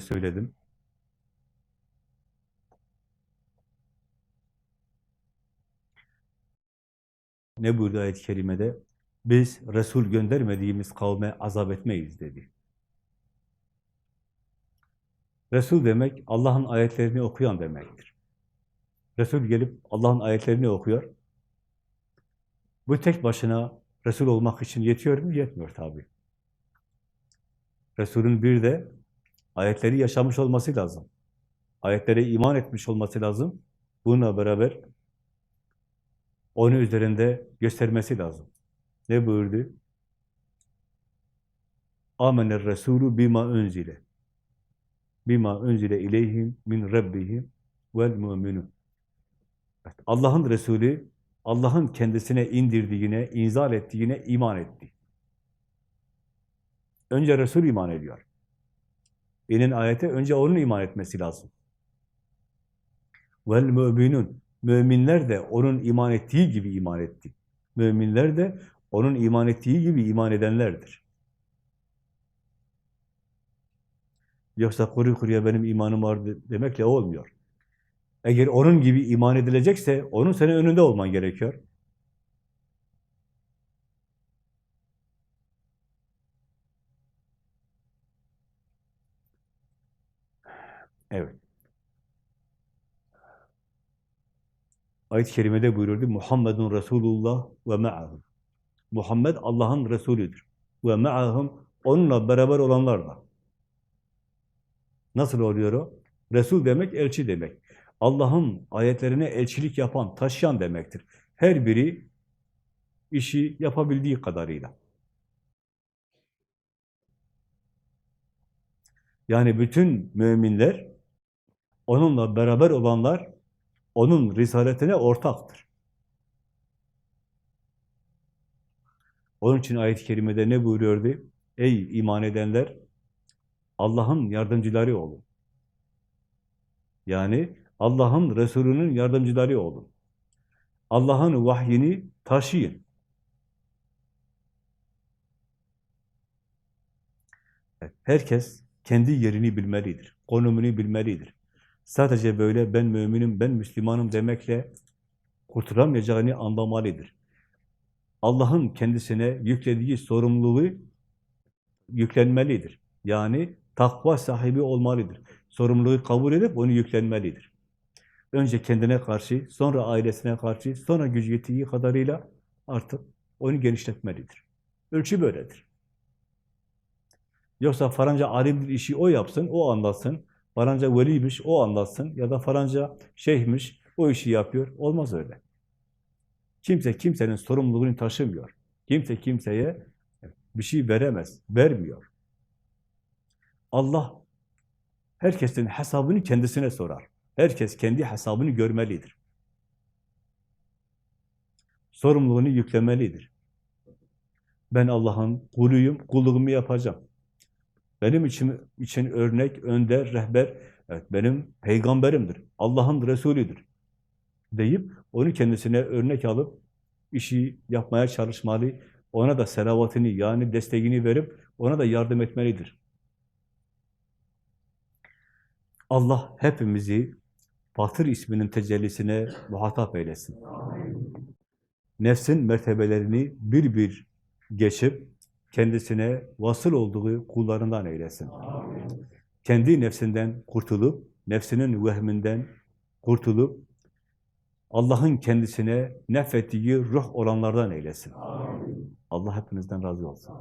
söyledim. Ne buyurdu ayet-i kerimede? Biz Resul göndermediğimiz kavme azap etmeyiz dedi. Resul demek Allah'ın ayetlerini okuyan demektir. Resul gelip Allah'ın ayetlerini okuyor. Bu tek başına Resul olmak için yetiyor mu? Yetmiyor tabii. Resulün bir de ayetleri yaşamış olması lazım. Ayetlere iman etmiş olması lazım. Bununla beraber onu üzerinde göstermesi lazım. Ne buyurdu? Amener Resulü bima önzile. Bima önzile ileyhim min rabbihim vel mu'minun. Evet, Allah'ın Resulü Allah'ın kendisine indirdiğine, inzal ettiğine iman etti. Önce Resul iman ediyor. İnin ayete önce onun iman etmesi lazım. Vel müminun. Müminler de onun iman ettiği gibi iman etti. Müminler de onun iman ettiği gibi iman edenlerdir. Yoksa kuru kuruya benim imanım var de- demekle olmuyor. Eğer onun gibi iman edilecekse onun senin önünde olman gerekiyor. Evet. Ayet-i kerimede buyururdu Muhammedun Resulullah ve ma'ahum. Muhammed Allah'ın Resulüdür. Ve ma'ahum onunla beraber olanlar da. Nasıl oluyor o? Resul demek elçi demek. Allah'ın ayetlerine elçilik yapan, taşıyan demektir. Her biri işi yapabildiği kadarıyla. Yani bütün müminler, onunla beraber olanlar, onun risaletine ortaktır. Onun için ayet-i kerimede ne buyuruyordu? Ey iman edenler, Allah'ın yardımcıları olun. Yani Allah'ın Resulü'nün yardımcıları olun. Allah'ın vahyini taşıyın. Herkes kendi yerini bilmelidir, konumunu bilmelidir. Sadece böyle ben müminim, ben Müslümanım demekle kurtulamayacağını anlamalıdır. Allah'ın kendisine yüklediği sorumluluğu yüklenmelidir. Yani takva sahibi olmalıdır. Sorumluluğu kabul edip onu yüklenmelidir. Önce kendine karşı, sonra ailesine karşı, sonra gücü yettiği kadarıyla artık onu genişletmelidir. Ölçü böyledir. Yoksa faranca alim bir işi o yapsın, o anlatsın. Faranca veliymiş, o anlatsın. Ya da faranca şeyhmiş, o işi yapıyor. Olmaz öyle. Kimse kimsenin sorumluluğunu taşımıyor. Kimse kimseye bir şey veremez, vermiyor. Allah herkesin hesabını kendisine sorar. Herkes kendi hesabını görmelidir. Sorumluluğunu yüklemelidir. Ben Allah'ın kuluyum, kulluğumu yapacağım. Benim için, için örnek, önder, rehber, evet, benim peygamberimdir, Allah'ın Resulüdür deyip onu kendisine örnek alıp işi yapmaya çalışmalı, ona da selavatını yani desteğini verip ona da yardım etmelidir. Allah hepimizi Fatır isminin tecellisine muhatap eylesin. Nefsin mertebelerini bir bir geçip kendisine vasıl olduğu kullarından eylesin. Kendi nefsinden kurtulup, nefsinin vehminden kurtulup, Allah'ın kendisine nefettiği ruh olanlardan eylesin. Allah hepinizden razı olsun.